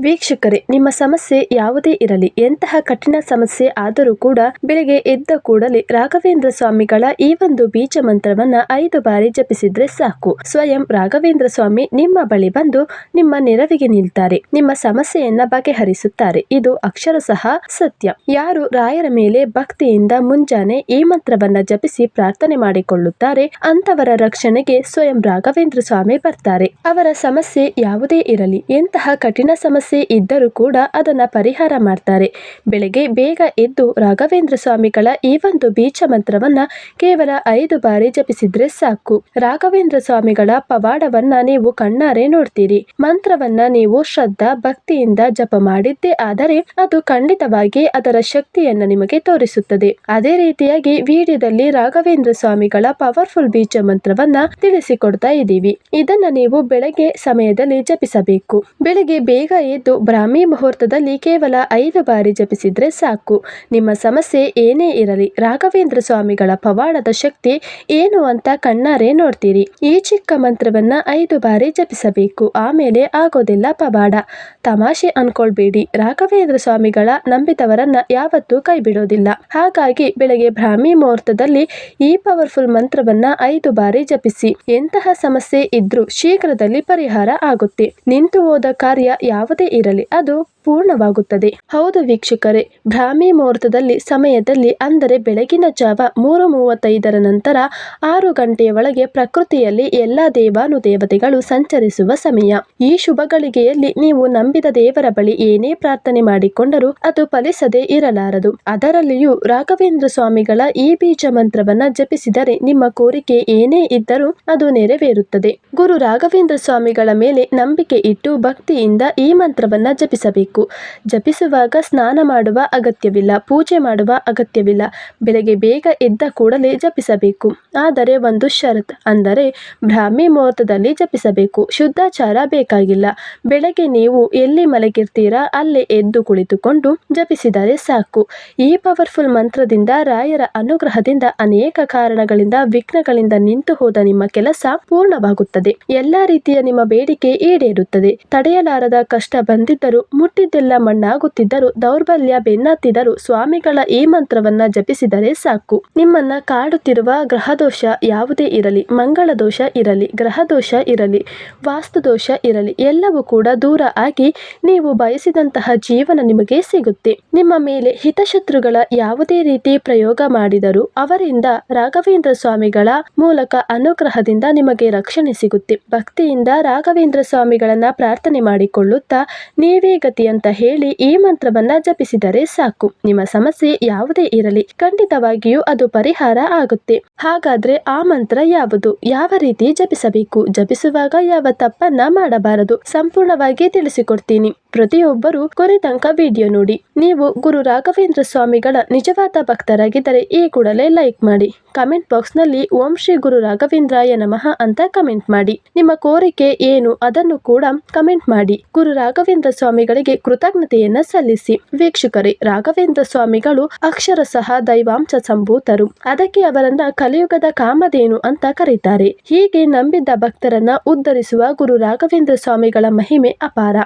ವೀಕ್ಷಕರೇ, ನಿಮ್ಮ ಸಮಸ್ಯೆ ಯಾವುದೇ ಇರಲಿ, ಎಂತಹ ಕಠಿಣ ಸಮಸ್ಯೆ ಆದರೂ ಕೂಡ ಬೆಳಗ್ಗೆ ಎದ್ದ ಕೂಡಲೇ ರಾಘವೇಂದ್ರ ಸ್ವಾಮಿಗಳ ಈ ಒಂದು ಬೀಜ ಮಂತ್ರವನ್ನ ಐದು ಬಾರಿ ಜಪಿಸಿದ್ರೆ ಸಾಕು. ಸ್ವಯಂ ರಾಘವೇಂದ್ರ ಸ್ವಾಮಿ ನಿಮ್ಮ ಬಳಿ ಬಂದು ನಿಮ್ಮ ನೆರವಿಗೆ ನಿಲ್ತಾರೆ, ನಿಮ್ಮ ಸಮಸ್ಯೆಯನ್ನ ಬಗೆಹರಿಸುತ್ತಾರೆ. ಇದು ಅಕ್ಷರ ಸಹ ಸತ್ಯ. ಯಾರು ರಾಯರ ಮೇಲೆ ಭಕ್ತಿಯಿಂದ ಮುಂಜಾನೆ ಈ ಮಂತ್ರವನ್ನ ಜಪಿಸಿ ಪ್ರಾರ್ಥನೆ ಮಾಡಿಕೊಳ್ಳುತ್ತಾರೆ ಅಂತವರ ರಕ್ಷಣೆಗೆ ಸ್ವಯಂ ರಾಘವೇಂದ್ರ ಸ್ವಾಮಿ ಬರ್ತಾರೆ. ಅವರ ಸಮಸ್ಯೆ ಯಾವುದೇ ಇರಲಿ, ಎಂತಹ ಕಠಿಣ ಸಮಸ್ಯೆ ಇದ್ದರೂ ಕೂಡ ಅದನ್ನ ಪರಿಹಾರ ಮಾಡ್ತಾರೆ. ಬೆಳಗ್ಗೆ ಬೇಗ ಎದ್ದು ರಾಘವೇಂದ್ರ ಸ್ವಾಮಿಗಳ ಈ ಒಂದು ಬೀಜ ಮಂತ್ರವನ್ನ ಕೇವಲ ಐದು ಬಾರಿ ಜಪಿಸಿದ್ರೆ ಸಾಕು. ರಾಘವೇಂದ್ರ ಸ್ವಾಮಿಗಳ ಪವಾಡವನ್ನ ನೀವು ಕಣ್ಣಾರೆ ನೋಡ್ತೀರಿ. ಮಂತ್ರವನ್ನ ನೀವು ಶ್ರದ್ಧಾ, ಭಕ್ತಿಯಿಂದ ಜಪ ಮಾಡಿದ್ದೇ ಆದರೆ ಅದು ಖಂಡಿತವಾಗಿ ಅದರ ಶಕ್ತಿಯನ್ನ ನಿಮಗೆ ತೋರಿಸುತ್ತದೆ. ಅದೇ ರೀತಿಯಾಗಿ ವಿಡಿಯೋದಲ್ಲಿ ರಾಘವೇಂದ್ರ ಸ್ವಾಮಿಗಳ ಪವರ್ಫುಲ್ ಬೀಜ ಮಂತ್ರವನ್ನ ತಿಳಿಸಿಕೊಡ್ತಾ ಇದ್ದೀವಿ. ಇದನ್ನ ನೀವು ಬೆಳಗ್ಗೆ ಸಮಯದಲ್ಲಿ ಜಪಿಸಬೇಕು. ಬೆಳಗ್ಗೆ ಬೇಗ ಬ್ರಾಹ್ಮಿ ಮುಹೂರ್ತದಲ್ಲಿ ಕೇವಲ ಐದು ಬಾರಿ ಜಪಿಸಿದ್ರೆ ಸಾಕು. ನಿಮ್ಮ ಸಮಸ್ಯೆ ಏನೇ ಇರಲಿ, ರಾಘವೇಂದ್ರ ಸ್ವಾಮಿಗಳ ಪವಾಡದ ಶಕ್ತಿ ಏನು ಅಂತ ಕಣ್ಣಾರೆ ನೋಡ್ತೀರಿ. ಈ ಚಿಕ್ಕ ಮಂತ್ರವನ್ನ ಐದು ಬಾರಿ ಜಪಿಸಬೇಕು. ಆಮೇಲೆ ಆಗೋದಿಲ್ಲ ಪವಾಡ. ತಮಾಷೆ ಅನ್ಕೊಳ್ಬೇಡಿ. ರಾಘವೇಂದ್ರ ಸ್ವಾಮಿಗಳ ನಂಬಿದವರನ್ನ ಯಾವತ್ತೂ ಕೈ ಬಿಡೋದಿಲ್ಲ ಹಾಗಾಗಿ ಬೆಳಗ್ಗೆ ಬ್ರಾಹ್ಮಿ ಮುಹೂರ್ತದಲ್ಲಿ ಈ ಪವರ್ಫುಲ್ ಮಂತ್ರವನ್ನ ಐದು ಬಾರಿ ಜಪಿಸಿ. ಎಂತಹ ಸಮಸ್ಯೆ ಇದ್ರೂ ಶೀಘ್ರದಲ್ಲಿ ಪರಿಹಾರ ಆಗುತ್ತೆ. ನಿಂತು ಹೋದ ಕಾರ್ಯ ಯಾವುದೇ ಇರಲಿ. ಅದು ಪೂರ್ಣವಾಗುತ್ತದೆ. ಹೌದು ವೀಕ್ಷಕರೇ, ಬ್ರಾಹ್ಮಿ ಮುಹೂರ್ತದಲ್ಲಿ ಸಮಯದಲ್ಲಿ ಅಂದರೆ ಬೆಳಗಿನ ಜಾವ ಮೂರು ಮೂವತ್ತೈದರ ನಂತರ ಆರು ಗಂಟೆಯ ಒಳಗೆ ಪ್ರಕೃತಿಯಲ್ಲಿ ಎಲ್ಲ ದೇವಾನುದೇವತೆಗಳು ಸಂಚರಿಸುವ ಸಮಯ. ಈ ಶುಭ ಗಳಿಗೆಯಲ್ಲಿ ನೀವು ನಂಬಿದ ದೇವರ ಬಳಿ ಏನೇ ಪ್ರಾರ್ಥನೆ ಮಾಡಿಕೊಂಡರೂ ಅದು ಫಲಿಸದೇ ಇರಲಾರದು. ಅದರಲ್ಲಿಯೂ ರಾಘವೇಂದ್ರ ಸ್ವಾಮಿಗಳ ಈ ಬೀಜ ಮಂತ್ರವನ್ನ ಜಪಿಸಿದರೆ ನಿಮ್ಮ ಕೋರಿಕೆ ಏನೇ ಇದ್ದರೂ ಅದು ನೆರವೇರುತ್ತದೆ. ಗುರು ರಾಘವೇಂದ್ರ ಸ್ವಾಮಿಗಳ ಮೇಲೆ ನಂಬಿಕೆ ಇಟ್ಟು ಭಕ್ತಿಯಿಂದ ಈ ಮಂತ್ರವನ್ನ ಜಪಿಸಬೇಕು. ಜಪಿಸುವಾಗ ಸ್ನಾನ ಮಾಡುವ ಅಗತ್ಯವಿಲ್ಲ, ಪೂಜೆ ಮಾಡುವ ಅಗತ್ಯವಿಲ್ಲ. ಬೆಳಗ್ಗೆ ಬೇಗ ಎದ್ದ ಕೂಡಲೇ ಜಪಿಸಬೇಕು. ಆದರೆ ಒಂದು ಷರತ್ ಅಂದರೆ ಬ್ರಾಹ್ಮಿ ಮುಹೂರ್ತದಲ್ಲಿ ಜಪಿಸಬೇಕು. ಶುದ್ಧಾಚಾರ ಬೇಕಾಗಿಲ್ಲ. ಬೆಳಗ್ಗೆ ನೀವು ಎಲ್ಲಿ ಮಲಗಿರ್ತೀರಾ ಅಲ್ಲೇ ಎದ್ದು ಕುಳಿತುಕೊಂಡು ಜಪಿಸಿದರೆ ಸಾಕು. ಈ ಪವರ್ಫುಲ್ ಮಂತ್ರದಿಂದ ರಾಯರ ಅನುಗ್ರಹದಿಂದ ಅನೇಕ ಕಾರಣಗಳಿಂದ, ವಿಘ್ನಗಳಿಂದ ನಿಂತು ಹೋದ ನಿಮ್ಮ ಕೆಲಸ ಪೂರ್ಣವಾಗುತ್ತದೆ. ಎಲ್ಲಾ ರೀತಿಯ ನಿಮ್ಮ ಬೇಡಿಕೆ ಈಡೇರುತ್ತದೆ. ತಡೆಯಲಾರದ ಕಷ್ಟ ಬಂದಿದ್ದರೂ ಮುಟ್ಟಿದ್ದೆಲ್ಲ ಮಣ್ಣಾಗುತ್ತಿದ್ದರೂ ದೌರ್ಬಲ್ಯ ಬೆನ್ನತ್ತಿದರೂ ಸ್ವಾಮಿಗಳ ಈ ಮಂತ್ರವನ್ನ ಜಪಿಸಿದರೆ ಸಾಕು. ನಿಮ್ಮನ್ನ ಕಾಡುತ್ತಿರುವ ಗ್ರಹದೋಷ ಯಾವುದೇ ಇರಲಿ ಮಂಗಳ ದೋಷ ಇರಲಿ, ಗ್ರಹದೋಷ ಇರಲಿ ವಾಸ್ತು ದೋಷ ಇರಲಿ, ಎಲ್ಲವೂ ಕೂಡ ದೂರ ಆಗಿ ನೀವು ಬಯಸಿದಂತಹ ಜೀವನ ನಿಮಗೆ ಸಿಗುತ್ತೆ. ನಿಮ್ಮ ಮೇಲೆ ಹಿತಶತ್ರುಗಳ ಯಾವುದೇ ರೀತಿ ಪ್ರಯೋಗ ಮಾಡಿದರೂ ಅವರಿಂದ ರಾಘವೇಂದ್ರ ಸ್ವಾಮಿಗಳ ಮೂಲಕ ಅನುಗ್ರಹದಿಂದ ನಿಮಗೆ ರಕ್ಷಣೆ ಸಿಗುತ್ತೆ. ಭಕ್ತಿಯಿಂದ ರಾಘವೇಂದ್ರ ಸ್ವಾಮಿಗಳನ್ನ ಪ್ರಾರ್ಥನೆ ಮಾಡಿಕೊಳ್ಳುತ್ತಾ ನೀವೇ ಗತಿ ಅಂತ ಹೇಳಿ ಈ ಮಂತ್ರವನ್ನ ಜಪಿಸಿದರೆ ಸಾಕು. ನಿಮ್ಮ ಸಮಸ್ಯೆ ಯಾವುದೇ ಇರಲಿ, ಖಂಡಿತವಾಗಿಯೂ ಅದು ಪರಿಹಾರ ಆಗುತ್ತೆ. ಹಾಗಾದ್ರೆ ಆ ಮಂತ್ರ ಯಾವುದು? ಯಾವ ರೀತಿ ಜಪಿಸಬೇಕು? ಜಪಿಸುವಾಗ ಯಾವ ತಪ್ಪನ್ನ ಮಾಡಬಾರದು? ಸಂಪೂರ್ಣವಾಗಿ ತಿಳಿಸಿಕೊಡ್ತೀನಿ. ಪ್ರತಿಯೊಬ್ಬರು ಕೊನೆ ತನಕ ವಿಡಿಯೋ ನೋಡಿ. ನೀವು ಗುರು ರಾಘವೇಂದ್ರ ಸ್ವಾಮಿಗಳ ನಿಜವಾದ ಭಕ್ತರಾಗಿದ್ದರೆ ಈ ಕೂಡಲೇ ಲೈಕ್ ಮಾಡಿ. ಕಮೆಂಟ್ ಬಾಕ್ಸ್ನಲ್ಲಿ ಓಂ ಶ್ರೀ ಗುರು ರಾಘವೇಂದ್ರಾಯ ನಮಃ ಅಂತ ಕಮೆಂಟ್ ಮಾಡಿ. ನಿಮ್ಮ ಕೋರಿಕೆ ಏನು ಅದನ್ನು ಕೂಡ ಕಮೆಂಟ್ ಮಾಡಿ. ಗುರು ರಾಘವೇಂದ್ರ ಸ್ವಾಮಿಗಳಿಗೆ ಕೃತಜ್ಞತೆಯನ್ನ ಸಲ್ಲಿಸಿ. ವೀಕ್ಷಕರೇ, ರಾಘವೇಂದ್ರ ಸ್ವಾಮಿಗಳು ಅಕ್ಷರ ಸಹ ದೈವಾಂಶ ಸಂಭೂತರು. ಅದಕ್ಕೆ ಅವರನ್ನ ಕಲಿಯುಗದ ಕಾಮಧೇನು ಅಂತ ಕರೀತಾರೆ. ಹೀಗೆ ನಂಬಿದ್ದ ಭಕ್ತರನ್ನ ಉದ್ಧರಿಸುವ ಗುರು ರಾಘವೇಂದ್ರ ಸ್ವಾಮಿಗಳ ಮಹಿಮೆ ಅಪಾರ.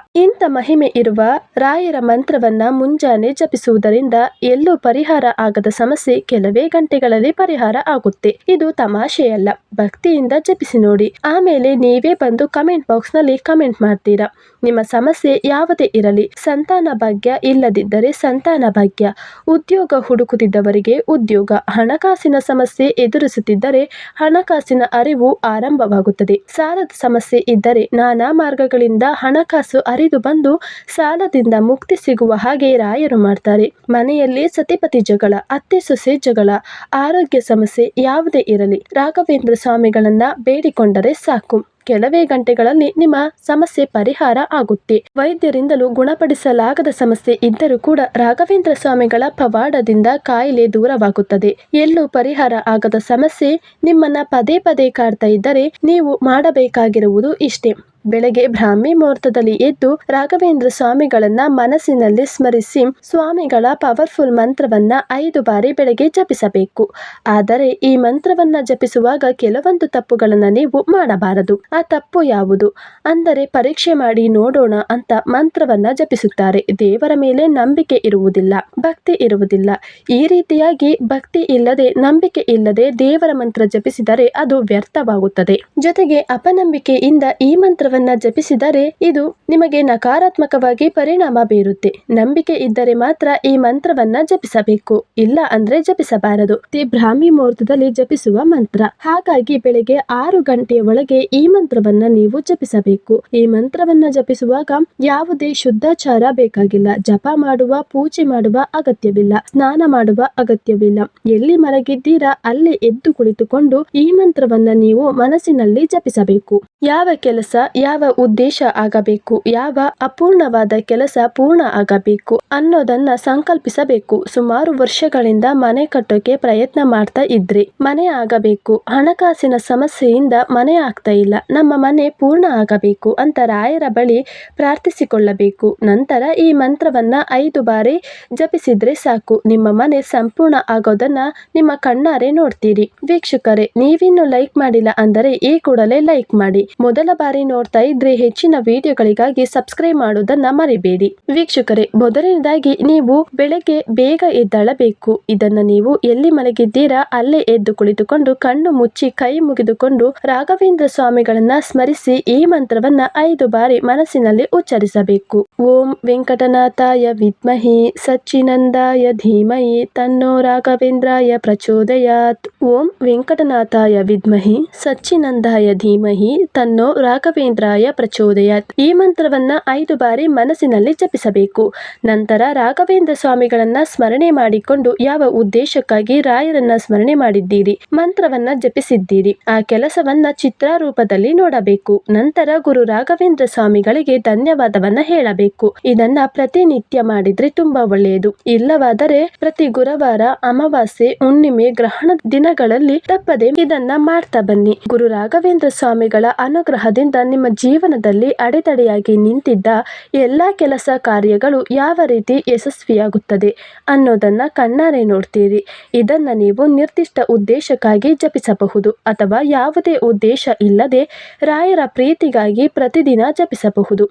ಮಹಿಮೆ ಇರುವ ರಾಯರ ಮಂತ್ರವನ್ನ ಮುಂಜಾನೆ ಜಪಿಸುವುದರಿಂದ ಎಲ್ಲೂ ಪರಿಹಾರ ಆಗದ ಸಮಸ್ಯೆ ಕೆಲವೇ ಗಂಟೆಗಳಲ್ಲಿ ಪರಿಹಾರ ಆಗುತ್ತೆ. ಇದು ತಮಾಷೆಯಲ್ಲ. ಭಕ್ತಿಯಿಂದ ಜಪಿಸಿ ನೋಡಿ. ಆಮೇಲೆ ನೀವೇ ಬಂದು ಕಮೆಂಟ್ ಬಾಕ್ಸ್ನಲ್ಲಿ ಕಮೆಂಟ್ ಮಾಡ್ತೀರಾ. ನಿಮ್ಮ ಸಮಸ್ಯೆ ಯಾವುದೇ ಇರಲಿ. ಸಂತಾನ ಭಾಗ್ಯ ಇಲ್ಲದಿದ್ದರೆ ಸಂತಾನ ಭಾಗ್ಯ. ಉದ್ಯೋಗ ಹುಡುಕುತ್ತಿದ್ದವರಿಗೆ ಉದ್ಯೋಗ. ಹಣಕಾಸಿನ ಸಮಸ್ಯೆ ಎದುರಿಸುತ್ತಿದ್ದರೆ ಹಣಕಾಸಿನ ಅರಿವು ಆರಂಭವಾಗುತ್ತದೆ. ಸಾಲದ ಸಮಸ್ಯೆ ಇದ್ದರೆ ನಾನಾ ಮಾರ್ಗಗಳಿಂದ ಹಣಕಾಸು ಅರಿದು ಬಂದು ಸಾಲದಿಂದ ಮುಕ್ತಿ ಸಿಗುವ ಹಾಗೆ ರಾಯರು ಮಾಡ್ತಾರೆ. ಮನೆಯಲ್ಲಿ ಸತಿಪತಿ ಜಗಳ, ಅತ್ತೆ ಸೊಸೆ ಜಗಳ, ಆರೋಗ್ಯ ಸಮಸ್ಯೆ ಯಾವುದೇ ಇರಲಿ. ರಾಘವೇಂದ್ರ ಸ್ವಾಮಿಗಳನ್ನ ಬೇಡಿಕೊಂಡರೆ ಸಾಕು. ಕೆಲವೇ ಗಂಟೆಗಳಲ್ಲಿ ನಿಮ್ಮ ಸಮಸ್ಯೆ ಪರಿಹಾರ ಆಗುತ್ತೆ. ವೈದ್ಯರಿಂದಲೂ ಗುಣಪಡಿಸಲಾಗದ ಸಮಸ್ಯೆ ಇದ್ದರೂ ಕೂಡ ರಾಘವೇಂದ್ರ ಸ್ವಾಮಿಗಳ ಪವಾಡದಿಂದ ಕಾಯಿಲೆ ದೂರವಾಗುತ್ತದೆ. ಎಲ್ಲೂ ಪರಿಹಾರ ಆಗದ ಸಮಸ್ಯೆ ನಿಮ್ಮನ್ನ ಪದೇ ಪದೇ ಕಾಡ್ತಾ ಇದ್ದರೆ ನೀವು ಮಾಡಬೇಕಾಗಿರುವುದು ಇಷ್ಟೇ. ಬೆಳಗ್ಗೆ ಬ್ರಾಹ್ಮಿ ಮುಹೂರ್ತದಲ್ಲಿ ಎದ್ದು ರಾಘವೇಂದ್ರ ಸ್ವಾಮಿಗಳನ್ನ ಮನಸ್ಸಿನಲ್ಲಿ ಸ್ಮರಿಸಿ ಸ್ವಾಮಿಗಳ ಪವರ್ಫುಲ್ ಮಂತ್ರವನ್ನ ಐದು ಬಾರಿ ಬೆಳಗ್ಗೆ ಜಪಿಸಬೇಕು. ಆದರೆ ಈ ಮಂತ್ರವನ್ನ ಜಪಿಸುವಾಗ ಕೆಲವೊಂದು ತಪ್ಪುಗಳನ್ನ ನೀವು ಮಾಡಬಾರದು. ಆ ತಪ್ಪು ಯಾವುದು? ಅಂದರೆ ಪರೀಕ್ಷೆ ಮಾಡಿ ನೋಡೋಣ ಅಂತ ಮಂತ್ರವನ್ನ ಜಪಿಸುತ್ತಾರೆ. ದೇವರ ಮೇಲೆ ನಂಬಿಕೆ ಇರುವುದಿಲ್ಲ, ಭಕ್ತಿ ಇರುವುದಿಲ್ಲ. ಈ ರೀತಿಯಾಗಿ ಭಕ್ತಿ ಇಲ್ಲದೆ, ನಂಬಿಕೆ ಇಲ್ಲದೆ ದೇವರ ಮಂತ್ರ ಜಪಿಸಿದರೆ ಅದು ವ್ಯರ್ಥವಾಗುತ್ತದೆ. ಜೊತೆಗೆ ಅಪನಂಬಿಕೆಯಿಂದ ಈ ಮಂತ್ರವನ್ನ ಜಪಿಸಿದರೆ ಇದು ನಿಮಗೆ ನಕಾರಾತ್ಮಕವಾಗಿ ಪರಿಣಾಮ ಬೀರುತ್ತೆ. ನಂಬಿಕೆ ಇದ್ದರೆ ಮಾತ್ರ ಈ ಮಂತ್ರವನ್ನ ಜಪಿಸಬೇಕು. ಇಲ್ಲ ಅಂದ್ರೆ ಜಪಿಸಬಾರದು. ಬ್ರಾಹ್ಮಿ ಮುಹೂರ್ತದಲ್ಲಿ ಜಪಿಸುವ ಮಂತ್ರ. ಹಾಗಾಗಿ ಬೆಳಗ್ಗೆ ಆರು ಗಂಟೆಯ ಒಳಗೆ ಈ ಮಂತ್ರವನ್ನ ನೀವು ಜಪಿಸಬೇಕು. ಈ ಮಂತ್ರವನ್ನ ಜಪಿಸುವಾಗ ಯಾವುದೇ ಶುದ್ಧಾಚಾರ ಬೇಕಾಗಿಲ್ಲ. ಜಪ ಮಾಡುವ, ಪೂಜೆ ಮಾಡುವ ಅಗತ್ಯವಿಲ್ಲ. ಸ್ನಾನ ಮಾಡುವ ಅಗತ್ಯವಿಲ್ಲ. ಎಲ್ಲಿ ಮಲಗಿದ್ದೀರಾ ಅಲ್ಲಿ ಎದ್ದು ಕುಳಿತುಕೊಂಡು ಈ ಮಂತ್ರವನ್ನ ನೀವು ಮನಸ್ಸಿನಲ್ಲಿ ಜಪಿಸಬೇಕು. ಯಾವ ಕೆಲಸ ಯಾವ ಉದ್ದೇಶ ಆಗಬೇಕು, ಯಾವ ಅಪೂರ್ಣವಾದ ಕೆಲಸ ಪೂರ್ಣ ಆಗಬೇಕು ಅನ್ನೋದನ್ನ ಸಂಕಲ್ಪಿಸಬೇಕು. ಸುಮಾರು ವರ್ಷಗಳಿಂದ ಮನೆ ಕಟ್ಟೋಕೆ ಪ್ರಯತ್ನ ಮಾಡ್ತಾ ಇದ್ರಿ. ಮನೆ ಆಗಬೇಕು, ಹಣಕಾಸಿನ ಸಮಸ್ಯೆಯಿಂದ ಮನೆ ಆಗ್ತಾ ಇಲ್ಲ. ನಮ್ಮ ಮನೆ ಪೂರ್ಣ ಆಗಬೇಕು ಅಂತ ರಾಯರ ಬಳಿ ಪ್ರಾರ್ಥಿಸಿಕೊಳ್ಳಬೇಕು. ನಂತರ ಈ ಮಂತ್ರವನ್ನ ಐದು ಬಾರಿ ಜಪಿಸಿದ್ರೆ ಸಾಕು. ನಿಮ್ಮ ಮನೆ ಸಂಪೂರ್ಣ ಆಗೋದನ್ನ ನಿಮ್ಮ ಕಣ್ಣಾರೆ ನೋಡ್ತೀರಿ. ವೀಕ್ಷಕರೇ, ನೀವಿನ್ನು ಲೈಕ್ ಮಾಡಿಲ್ಲ ಅಂದರೆ ಈ ಕೂಡಲೇ ಲೈಕ್ ಮಾಡಿ. ಮೊದಲ ಬಾರಿ ನೋಡ್ತಾ ಇದ್ರೆ ಹೆಚ್ಚಿನ ವಿಡಿಯೋಗಳಿಗಾಗಿ ಸಬ್ಸ್ಕ್ರೈಬ್ ಮಾಡೋದನ್ನ ಮರಿಬೇಡಿ. ವೀಕ್ಷಕರೇ, ಮೊದಲನೇದಾಗಿ ನೀವು ಬೆಳಗ್ಗೆ ಬೇಗ ಎದ್ದಾಳಬೇಕು. ಇದನ್ನ ನೀವು ಎಲ್ಲಿ ಮಲಗಿದ್ದೀರಾ ಅಲ್ಲೇ ಎದ್ದು ಕುಳಿತುಕೊಂಡು ಕಣ್ಣು ಮುಚ್ಚಿ ಕೈ ಮುಗಿದುಕೊಂಡು ರಾಘವೇಂದ್ರ ಸ್ವಾಮಿಗಳನ್ನ ಸ್ಮರಿಸಿ ಈ ಮಂತ್ರವನ್ನ ಐದು ಬಾರಿ ಮನಸ್ಸಿನಲ್ಲಿ ಉಚ್ಚರಿಸಬೇಕು. ಓಂ ವೆಂಕಟನಾಥಾಯ ವಿದ್ಮಹಿ ಸಚ್ಚಿನಂದಾಯ ಧೀಮಹಿ ತನ್ನೋ ರಾಘವೇಂದ್ರಾಯ ಪ್ರಚೋದಯಾತ್. ಓಂ ವೆಂಕಟನಾಥಾಯ ವಿದ್ಮಹಿ ಸಚ್ಚಿನಂದಾಯ ಧೀಮಹಿ ತನ್ನೋ ರಾಘವೇಂದ್ರಾಯ ಪ್ರಚೋದಯಾತ್ ಈ ಮಂತ್ರವನ್ನ ಐದು ಬಾರಿ ಮನಸ್ಸಿನಲ್ಲಿ ಜಪಿಸಬೇಕು. ನಂತರ ರಾಘವೇಂದ್ರ ಸ್ವಾಮಿಗಳನ್ನ ಸ್ಮರಣೆ ಮಾಡಿಕೊಂಡು ಯಾವ ಉದ್ದೇಶಕ್ಕಾಗಿ ರಾಯರನ್ನ ಸ್ಮರಣೆ ಮಾಡಿದ್ದೀರಿ, ಮಂತ್ರವನ್ನ ಜಪಿಸಿದ್ದೀರಿ, ಆ ಕೆಲಸವನ್ನ ಚಿತ್ರಾರೂಪದಲ್ಲಿ ನೋಡಬೇಕು. ನಂತರ ಗುರು ರಾಘವೇಂದ್ರ ಸ್ವಾಮಿಗಳಿಗೆ ಧನ್ಯವಾದವನ್ನ ಹೇಳಬೇಕು. ಇದನ್ನ ಪ್ರತಿನಿತ್ಯ ಮಾಡಿದ್ರೆ ತುಂಬಾ ಒಳ್ಳೆಯದು. ಇಲ್ಲವಾದರೆ ಪ್ರತಿ ಗುರುವಾರ ಅಮಾವಾಸ್ಯೆ, ಹುಣ್ಣಿಮೆ, ಗ್ರಹಣ ದಿನಗಳಲ್ಲಿ ತಪ್ಪದೆ ಇದನ್ನ ಮಾಡ್ತಾ ಬನ್ನಿ. ಗುರು ರಾಘವೇಂದ್ರ ಸ್ವಾಮಿಗಳ ಅನುಗ್ರಹದಿಂದ ನಿಮ್ಮ ಜೀವನದಲ್ಲಿ ಅಡೆತಡೆಯಾಗಿ ನಿಂತಿದ್ದ ಎಲ್ಲ ಕೆಲಸ ಕಾರ್ಯಗಳು ಯಾವ ರೀತಿ ಯಶಸ್ವಿಯಾಗುತ್ತದೆ ಅನ್ನೋದನ್ನು ಕಣ್ಣಾರೆ ನೋಡ್ತೀರಿ. ಇದನ್ನು ನೀವು ನಿರ್ದಿಷ್ಟ ಉದ್ದೇಶಕ್ಕಾಗಿ ಜಪಿಸಬಹುದು ಅಥವಾ ಯಾವುದೇ ಉದ್ದೇಶ ಇಲ್ಲದೆ ರಾಯರ ಪ್ರೀತಿಗಾಗಿ ಪ್ರತಿದಿನ ಜಪಿಸಬಹುದು.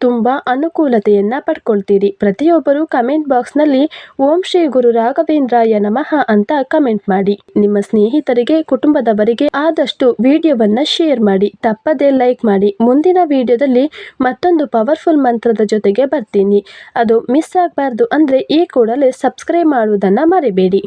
ತುಂಬ ಅನುಕೂಲತೆಯನ್ನ ಪಡ್ಕೊಳ್ತೀರಿ. ಪ್ರತಿಯೊಬ್ಬರು ಕಮೆಂಟ್ ಬಾಕ್ಸ್ನಲ್ಲಿ ಓಂ ಶ್ರೀ ಗುರು ರಾಘವೇಂದ್ರಾಯ ನಮಃ ಅಂತ ಕಮೆಂಟ್ ಮಾಡಿ. ನಿಮ್ಮ ಸ್ನೇಹಿತರಿಗೆ, ಕುಟುಂಬದವರಿಗೆ ಆದಷ್ಟು ವಿಡಿಯೋವನ್ನ ಶೇರ್ ಮಾಡಿ. ತಪ್ಪದೇ ಲೈಕ್ ಮಾಡಿ. ಮುಂದಿನ ವಿಡಿಯೋದಲ್ಲಿ ಮತ್ತೊಂದು ಪವರ್ಫುಲ್ ಮಂತ್ರದ ಜೊತೆಗೆ ಬರ್ತೀನಿ. ಅದು ಮಿಸ್ ಆಗಬಾರ್ದು ಅಂದರೆ ಈ ಕೂಡಲೇ ಸಬ್ಸ್ಕ್ರೈಬ್ ಮಾಡುವುದನ್ನು ಮರಿಬೇಡಿ.